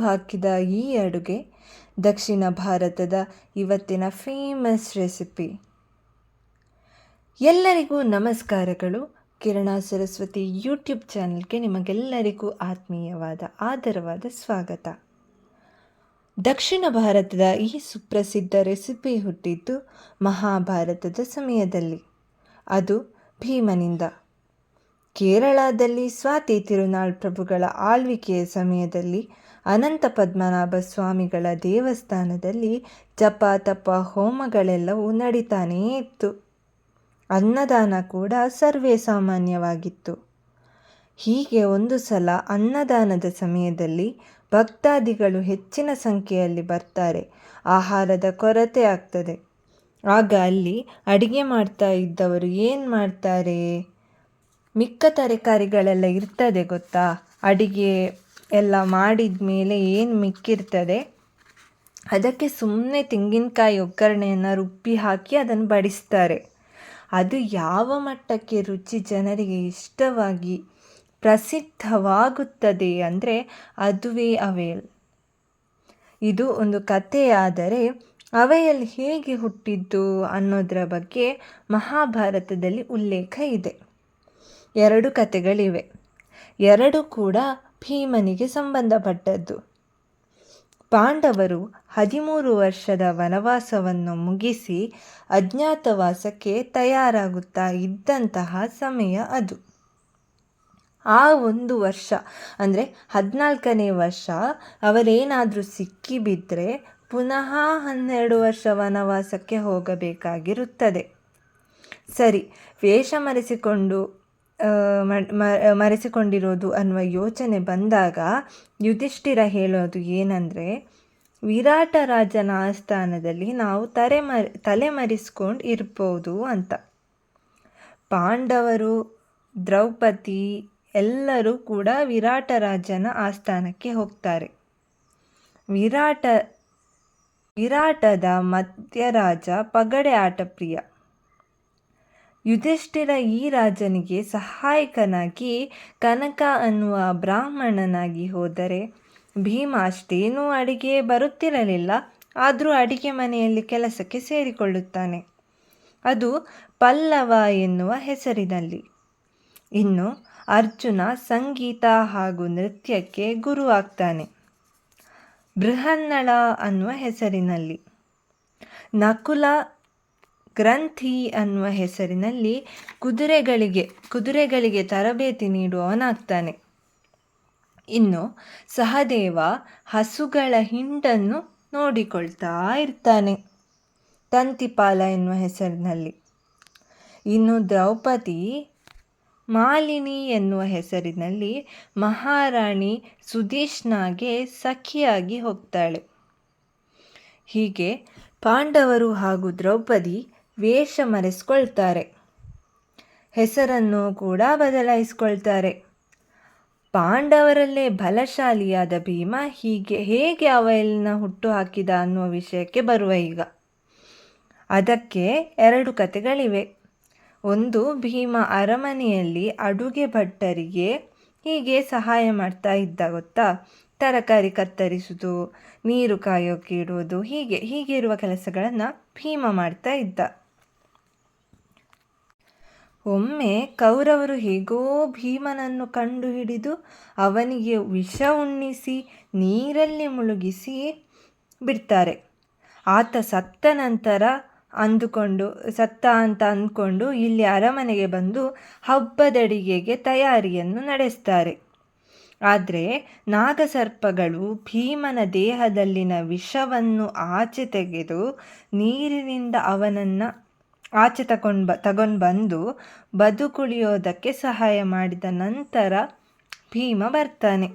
ಹಾಕಿದ ಈ ಅಡುಗೆ ದಕ್ಷಿಣ ಭಾರತದ ಇವತ್ತಿನ ಫೇಮಸ್ ರೆಸಿಪಿ ಎಲ್ಲರಿಗೂ ನಮಸ್ಕಾರಗಳು. ಕಿರಣ ಸರಸ್ವತಿ ಯೂಟ್ಯೂಬ್ ಚಾನಲ್ಗೆ ನಿಮಗೆಲ್ಲರಿಗೂ ಆತ್ಮೀಯವಾದ, ಆದರವಾದ ಸ್ವಾಗತ. ದಕ್ಷಿಣ ಭಾರತದ ಈ ಸುಪ್ರಸಿದ್ಧ ರೆಸಿಪಿ ಹುಟ್ಟಿದ್ದು ಮಹಾಭಾರತದ ಸಮಯದಲ್ಲಿ. ಅದು ಭೀಮನಿಂದ. ಕೇರಳದಲ್ಲಿ ಸ್ವಾತಿ ತಿರುನಾಳ್ ಪ್ರಭುಗಳ ಆಳ್ವಿಕೆಯ ಸಮಯದಲ್ಲಿ ಅನಂತ ಪದ್ಮನಾಭ ಸ್ವಾಮಿಗಳ ದೇವಸ್ಥಾನದಲ್ಲಿ ಜಪ, ತಪ, ಹೋಮಗಳೆಲ್ಲವೂ ನಡೀತಾನೇ ಇತ್ತು. ಅನ್ನದಾನ ಕೂಡ ಸರ್ವೇ ಸಾಮಾನ್ಯವಾಗಿತ್ತು. ಹೀಗೆ ಒಂದು ಸಲ ಅನ್ನದಾನದ ಸಮಯದಲ್ಲಿ ಭಕ್ತಾದಿಗಳು ಹೆಚ್ಚಿನ ಸಂಖ್ಯೆಯಲ್ಲಿ ಬರ್ತಾರೆ. ಆಹಾರದ ಕೊರತೆ ಆಗ್ತದೆ. ಆಗ ಅಲ್ಲಿ ಅಡಿಗೆ ಮಾಡ್ತಾ ಇದ್ದವರು ಏನು ಮಾಡ್ತಾರೆ? ಮಿಕ್ಕ ತರಕಾರಿಗಳೆಲ್ಲ ಇರ್ತದೆ ಗೊತ್ತಾ? ಅಡಿಗೆ ಎಲ್ಲ ಮಾಡಿದ ಮೇಲೆ ಏನು ಮಿಕ್ಕಿರ್ತದೆ, ಅದಕ್ಕೆ ಸುಮ್ಮನೆ ತೆಂಗಿನಕಾಯಿ ಒಗ್ಗರಣೆಯನ್ನು ರುಬ್ಬಿ ಹಾಕಿ ಅದನ್ನು ಬಡಿಸ್ತಾರೆ. ಅದು ಯಾವ ಮಟ್ಟಕ್ಕೆ ರುಚಿ ಜನರಿಗೆ ಇಷ್ಟವಾಗಿ ಪ್ರಸಿದ್ಧವಾಗುತ್ತದೆ ಅಂದರೆ ಅದುವೇ ಅವೇಲ್. ಇದು ಒಂದು ಕಥೆಯಾದರೆ ಅವೆಯಲ್ ಹೇಗೆ ಹುಟ್ಟಿದ್ದು ಅನ್ನೋದರ ಬಗ್ಗೆ ಮಹಾಭಾರತದಲ್ಲಿ ಉಲ್ಲೇಖ ಇದೆ. ಎರಡು ಕಥೆಗಳಿವೆ. ಎರಡು ಕೂಡ ಭೀಮನಿಗೆ ಸಂಬಂಧಪಟ್ಟದ್ದು. ಪಾಂಡವರು ಹದಿಮೂರು ವರ್ಷದ ವನವಾಸವನ್ನು ಮುಗಿಸಿ ಅಜ್ಞಾತವಾಸಕ್ಕೆ ತಯಾರಾಗುತ್ತಾ ಇದ್ದಂತಹ ಸಮಯ ಅದು. ಆ ಒಂದು ವರ್ಷ, ಅಂದರೆ ಹದಿನಾಲ್ಕನೇ ವರ್ಷ, ಅವರೇನಾದರೂ ಸಿಕ್ಕಿಬಿದ್ದರೆ ಪುನಃ ಹನ್ನೆರಡು ವರ್ಷ ವನವಾಸಕ್ಕೆ ಹೋಗಬೇಕಾಗಿರುತ್ತದೆ. ಸರಿ ವೇಷ ಮರೆಸಿಕೊಂಡು ಮರೆಸಿಕೊಂಡಿರೋದು ಅನ್ನುವ ಯೋಚನೆ ಬಂದಾಗ ಯುಧಿಷ್ಠಿರ ಹೇಳೋದು ಏನಂದರೆ, ವಿರಾಟ ರಾಜನ ಆಸ್ಥಾನದಲ್ಲಿ ನಾವು ತಲೆ ತಲೆಮರೆಸ್ಕೊಂಡು ತಲೆ ಮರೆಸ್ಕೊಂಡು ಇರ್ಬೋದು ಅಂತ. ಪಾಂಡವರು, ದ್ರೌಪದಿ ಎಲ್ಲರೂ ಕೂಡ ವಿರಾಟ ರಾಜನ ಆಸ್ಥಾನಕ್ಕೆ ಹೋಗ್ತಾರೆ. ವಿರಾಟ, ವಿರಾಟದ ಮಧ್ಯರಾಜ ಪಗಡೆ ಆಟ ಪ್ರಿಯ ಯುಧಿಷ್ಠಿರ ಈ ರಾಜನಿಗೆ ಸಹಾಯಕನಾಗಿ ಕನಕ ಅನ್ನುವ ಬ್ರಾಹ್ಮಣನಾಗಿ ಹೋದರೆ ಭೀಮ ಅಷ್ಟೇನೂ ಅಡಿಗೆ ಬರುತ್ತಿರಲಿಲ್ಲ. ಆದರೂ ಅಡಿಗೆ ಮನೆಯಲ್ಲಿ ಕೆಲಸಕ್ಕೆ ಸೇರಿಕೊಳ್ಳುತ್ತಾನೆ. ಅದು ಪಲ್ಲವ ಎನ್ನುವ ಹೆಸರಿನಲ್ಲಿ. ಇನ್ನು ಅರ್ಜುನ ಸಂಗೀತ ಹಾಗೂ ನೃತ್ಯಕ್ಕೆ ಗುರು ಆಗ್ತಾನೆ ಬೃಹನ್ನಳ ಅನ್ನುವ ಹೆಸರಿನಲ್ಲಿ. ನಕುಲ ಗ್ರಂಥಿ ಅನ್ನುವ ಹೆಸರಿನಲ್ಲಿ ಕುದುರೆಗಳಿಗೆ ಕುದುರೆಗಳಿಗೆ ತರಬೇತಿ ನೀಡುವವನಾಗ್ತಾನೆ. ಇನ್ನು ಸಹದೇವ ಹಸುಗಳ ಹಿಂಡನ್ನು ನೋಡಿಕೊಳ್ತಾ ಇರ್ತಾನೆ, ತಂತಿಪಾಲ ಎನ್ನುವ ಹೆಸರಿನಲ್ಲಿ. ಇನ್ನು ದ್ರೌಪದಿ ಮಾಲಿನಿ ಎನ್ನುವ ಹೆಸರಿನಲ್ಲಿ ಮಹಾರಾಣಿ ಸುದೀಶ್ನಾಗೆ ಸಖಿಯಾಗಿ ಹೋಗ್ತಾಳೆ. ಹೀಗೆ ಪಾಂಡವರು ಹಾಗೂ ದ್ರೌಪದಿ ವೇಷ ಮರೆಸ್ಕೊಳ್ತಾರೆ ಹೆಸರನ್ನು ಕೂಡ ಬದಲಾಯಿಸ್ಕೊಳ್ತಾರೆ. ಪಾಂಡವರಲ್ಲೇ ಬಲಶಾಲಿಯಾದ ಭೀಮ ಹೀಗೆ ಹೇಗೆ ಹುಟ್ಟು ಹಾಕಿದ ಅನ್ನುವ ವಿಷಯಕ್ಕೆ ಬರುವ ಈಗ. ಅದಕ್ಕೆ ಎರಡು ಕಥೆಗಳಿವೆ. ಒಂದು, ಭೀಮ ಅರಮನೆಯಲ್ಲಿ ಅಡುಗೆ ಭಟ್ಟರಿಗೆ ಹೀಗೆ ಸಹಾಯ ಮಾಡ್ತಾ ಇದ್ದ ಗೊತ್ತಾ? ತರಕಾರಿ ಕತ್ತರಿಸುವುದು, ನೀರು ಕಾಯೋಕೆ ಇಡುವುದು, ಹೀಗೆ ಹೀಗಿರುವ ಕೆಲಸಗಳನ್ನು ಭೀಮ ಮಾಡ್ತಾ ಇದ್ದ. ಒಮ್ಮೆ ಕೌರವರು ಹೇಗೋ ಭೀಮನನ್ನು ಕಂಡುಹಿಡಿದು ಅವನಿಗೆ ವಿಷ ಉಣ್ಣಿಸಿ ನೀರಲ್ಲಿ ಮುಳುಗಿಸಿ ಬಿಡ್ತಾರೆ. ಆತ ಸತ್ತ ನಂತರ ಅಂದುಕೊಂಡು, ಸತ್ತ ಅಂತ ಅಂದ್ಕೊಂಡು ಇಲ್ಲಿ ಅರಮನೆಗೆ ಬಂದು ಹಬ್ಬದಡಿಗೆಗೆ ತಯಾರಿಯನ್ನು ನಡೆಸ್ತಾರೆ. ಆದರೆ ನಾಗಸರ್ಪಗಳು ಭೀಮನ ದೇಹದಲ್ಲಿನ ವಿಷವನ್ನು ಆಚೆ ತೆಗೆದು ನೀರಿನಿಂದ ಅವನನ್ನು ಆಚೆ ತಗೊಂಡ್ ಬ, ತಗೊಂಡು ಬಂದು ಬದುಕುಳಿಯೋದಕ್ಕೆ ಸಹಾಯ ಮಾಡಿದ ನಂತರ ಭೀಮ ಬರ್ತಾನೆ.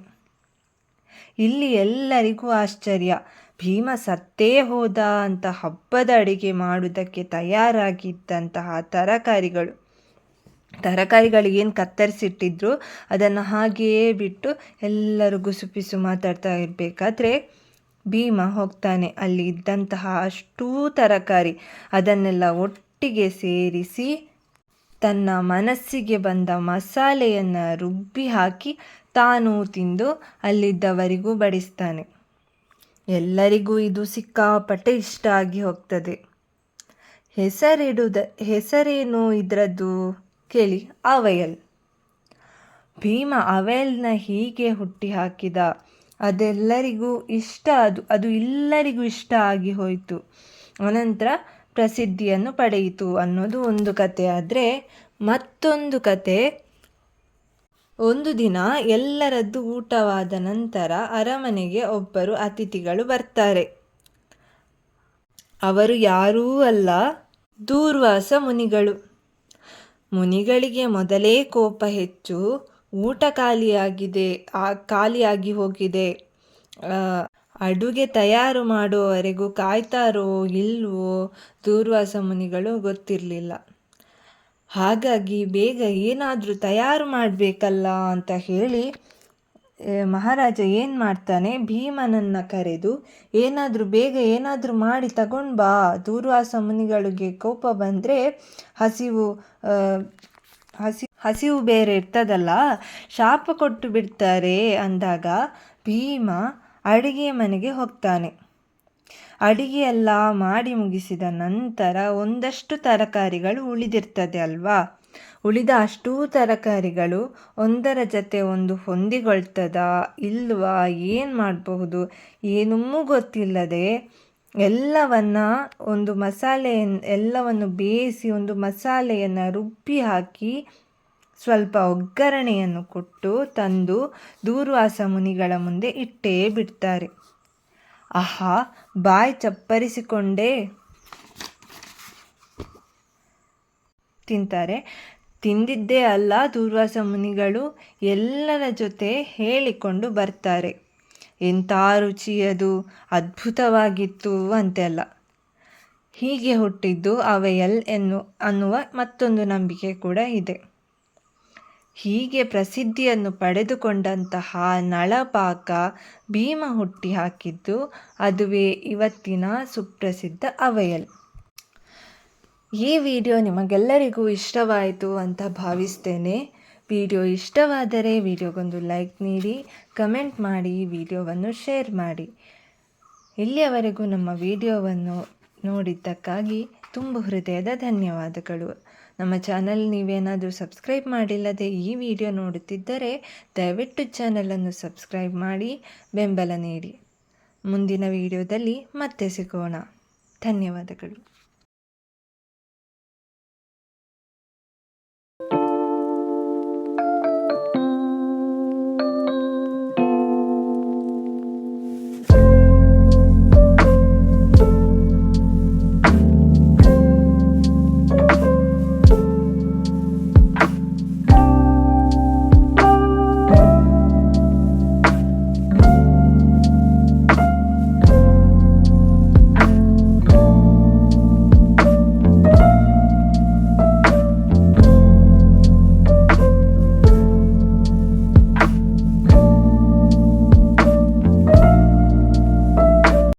ಇಲ್ಲಿ ಎಲ್ಲರಿಗೂ ಆಶ್ಚರ್ಯ. ಭೀಮ ಸತ್ತೇ ಹೋದ ಅಂತ ಹಬ್ಬದ ಅಡಿಗೆ ಮಾಡುವುದಕ್ಕೆ ತಯಾರಾಗಿದ್ದಂತಹ ತರಕಾರಿಗಳು. ತರಕಾರಿಗಳಿಗೇನು ಕತ್ತರಿಸಿಟ್ಟಿದ್ರು, ಅದನ್ನು ಹಾಗೆಯೇ ಬಿಟ್ಟು ಎಲ್ಲರೂ ಗುಸುಪಿಸು ಮಾತಾಡ್ತಾ ಇರಬೇಕಾದ್ರೆ ಭೀಮ ಹೋಗ್ತಾನೆ. ಅಲ್ಲಿ ಇದ್ದಂತಹ ಅಷ್ಟೂ ತರಕಾರಿ, ಅದನ್ನೆಲ್ಲ ಒಟ್ಟಿಗೆ ಸೇರಿಸಿ ತನ್ನ ಮನಸ್ಸಿಗೆ ಬಂದ ಮಸಾಲೆಯನ್ನು ರುಬ್ಬಿ ಹಾಕಿ ತಾನು ತಿಂದು ಅಲ್ಲಿದ್ದವರಿಗೂ ಬಡಿಸ್ತಾನೆ. ಎಲ್ಲರಿಗೂ ಇದು ಸಿಕ್ಕಾಪಟ್ಟೆ ಇಷ್ಟ ಆಗಿ ಹೋಗ್ತದೆ. ಹೆಸರಿಡುದ ಹೆಸರೇನು ಇದರದ್ದು ಕೇಳಿ, ಅವಯಲ್. ಭೀಮ ಅವೆಲ್ನ ಹೀಗೆ ಹುಟ್ಟಿ ಹಾಕಿದ. ಅದೆಲ್ಲರಿಗೂ ಇಷ್ಟ, ಅದು ಅದು ಎಲ್ಲರಿಗೂ ಇಷ್ಟ ಆಗಿ ಹೋಯಿತು. ಅನಂತರ ಪ್ರಸಿದ್ಧಿಯನ್ನು ಪಡೆಯಿತು ಅನ್ನೋದು ಒಂದು ಕತೆ. ಆದರೆ ಮತ್ತೊಂದು ಕತೆ. ಒಂದು ದಿನ ಎಲ್ಲರದ್ದು ಊಟವಾದ ನಂತರ ಅರಮನೆಗೆ ಒಬ್ಬರು ಅತಿಥಿಗಳು ಬರ್ತಾರೆ. ಅವರು ಯಾರೂ ಅಲ್ಲ, ದೂರ್ವಾಸ ಮುನಿಗಳು. ಮುನಿಗಳಿಗೆ ಮೊದಲೇ ಕೋಪ ಹೆಚ್ಚು, ಊಟ ಖಾಲಿಯಾಗಿದೆ, ಆ ಖಾಲಿಯಾಗಿ ಹೋಗಿದೆ. ಅಡುಗೆ ತಯಾರು ಮಾಡುವವರೆಗೂ ಕಾಯ್ತಾರೋ ಇಲ್ವೋ ದೂರ್ವಾಸ ಮುನಿಗಳು ಗೊತ್ತಿರಲಿಲ್ಲ. ಹಾಗಾಗಿ ಬೇಗ ಏನಾದರೂ ತಯಾರು ಮಾಡಬೇಕಲ್ಲ ಅಂತ ಹೇಳಿ ಮಹಾರಾಜ ಏನು ಮಾಡ್ತಾನೆ? ಭೀಮನನ್ನು ಕರೆದು, ಏನಾದರೂ ಬೇಗ ಏನಾದರೂ ಮಾಡಿ ತಗೊಂಡು ಬಾ. ದೂರ್ವಾಸ ಮುನಿಗಳಿಗೆ ಕೋಪ ಬಂದರೆ ಹಸಿವು ಹಸಿ, ಹಸಿವು ಬೇರೆ ಇರ್ತದಲ್ಲ, ಶಾಪ ಕೊಟ್ಟು ಬಿಡ್ತಾರೆ ಅಂದಾಗ ಭೀಮ ಅಡುಗೆ ಮನೆಗೆ ಹೋಗ್ತಾನೆ. ಅಡಿಗೆ ಮಾಡಿ ಮುಗಿಸಿದ ನಂತರ ಒಂದಷ್ಟು ತರಕಾರಿಗಳು ಉಳಿದಿರ್ತದೆ ಅಲ್ವಾ? ಉಳಿದ ಅಷ್ಟೂ ತರಕಾರಿಗಳು ಒಂದರ ಜೊತೆ ಒಂದು ಹೊಂದಿಕೊಳ್ತದಾ ಇಲ್ವಾ? ಏನು ಮಾಡಬಹುದು? ಏನೂ ಗೊತ್ತಿಲ್ಲದೆ ಎಲ್ಲವನ್ನ ಒಂದು ಮಸಾಲೆಯನ್ನು ಎಲ್ಲವನ್ನು ಬೇಯಿಸಿ ಒಂದು ಮಸಾಲೆಯನ್ನು ರುಬ್ಬಿ ಹಾಕಿ ಸ್ವಲ್ಪ ಒಗ್ಗರಣೆಯನ್ನು ಕೊಟ್ಟು ತಂದು ದೂರ್ವಾಸ ಮುನಿಗಳ ಮುಂದೆ ಇಟ್ಟೇ ಬಿಡ್ತಾರೆ. ಆಹಾ, ಬಾಯಿ ಚಪ್ಪರಿಸಿಕೊಂಡೇ. ತಿಂತಾರೆ. ತಿಂದಿದ್ದೇ ಅಲ್ಲ ದೂರ್ವಾಸ ಮುನಿಗಳು, ಎಲ್ಲರ ಜೊತೆ ಹೇಳಿಕೊಂಡು ಬರ್ತಾರೆ. ಎಂಥ ರುಚಿಯದು ಅದ್ಭುತವಾಗಿತ್ತು ಅಂತೆಲ್ಲ. ಹೀಗೆ ಹುಟ್ಟಿದ್ದು ಅವೆಯಲ್ ಎನ್ನು, ಅನ್ನುವ ಮತ್ತೊಂದು ನಂಬಿಕೆ ಕೂಡ ಇದೆ. ಹೀಗೆ ಪ್ರಸಿದ್ಧಿಯನ್ನು ಪಡೆದುಕೊಂಡಂತಹ ನಳಪಾಕ ಭೀಮ ಹುಟ್ಟಿ ಹಾಕಿದ್ದು ಅದುವೇ ಇವತ್ತಿನ ಸುಪ್ರಸಿದ್ಧ ಅವಯಲ್. ಈ ವಿಡಿಯೋ ನಿಮಗೆಲ್ಲರಿಗೂ ಇಷ್ಟವಾಯಿತು ಅಂತ ಭಾವಿಸ್ತೇನೆ. ವಿಡಿಯೋ ಇಷ್ಟವಾದರೆ ವಿಡಿಯೋಗೊಂದು ಲೈಕ್ ನೀಡಿ, ಕಮೆಂಟ್ ಮಾಡಿ, ವಿಡಿಯೋವನ್ನು ಶೇರ್ ಮಾಡಿ. ಇಲ್ಲಿಯವರೆಗೂ ನಮ್ಮ ವಿಡಿಯೋವನ್ನು ನೋಡಿದ್ದಕ್ಕಾಗಿ ತುಂಬ ಹೃದಯದ ಧನ್ಯವಾದಗಳು. ನಮ್ಮ ಚಾನಲ್ ನೀವೇನಾದರೂ ಸಬ್ಸ್ಕ್ರೈಬ್ ಮಾಡಿಲ್ಲದೆ ಈ ವಿಡಿಯೋ ನೋಡುತ್ತಿದ್ದರೆ ದಯವಿಟ್ಟು ಚಾನಲನ್ನು ಸಬ್ಸ್ಕ್ರೈಬ್ ಮಾಡಿ ಬೆಂಬಲ ನೀಡಿ. ಮುಂದಿನ ವಿಡಿಯೋದಲ್ಲಿ ಮತ್ತೆ ಸಿಗೋಣ. ಧನ್ಯವಾದಗಳು.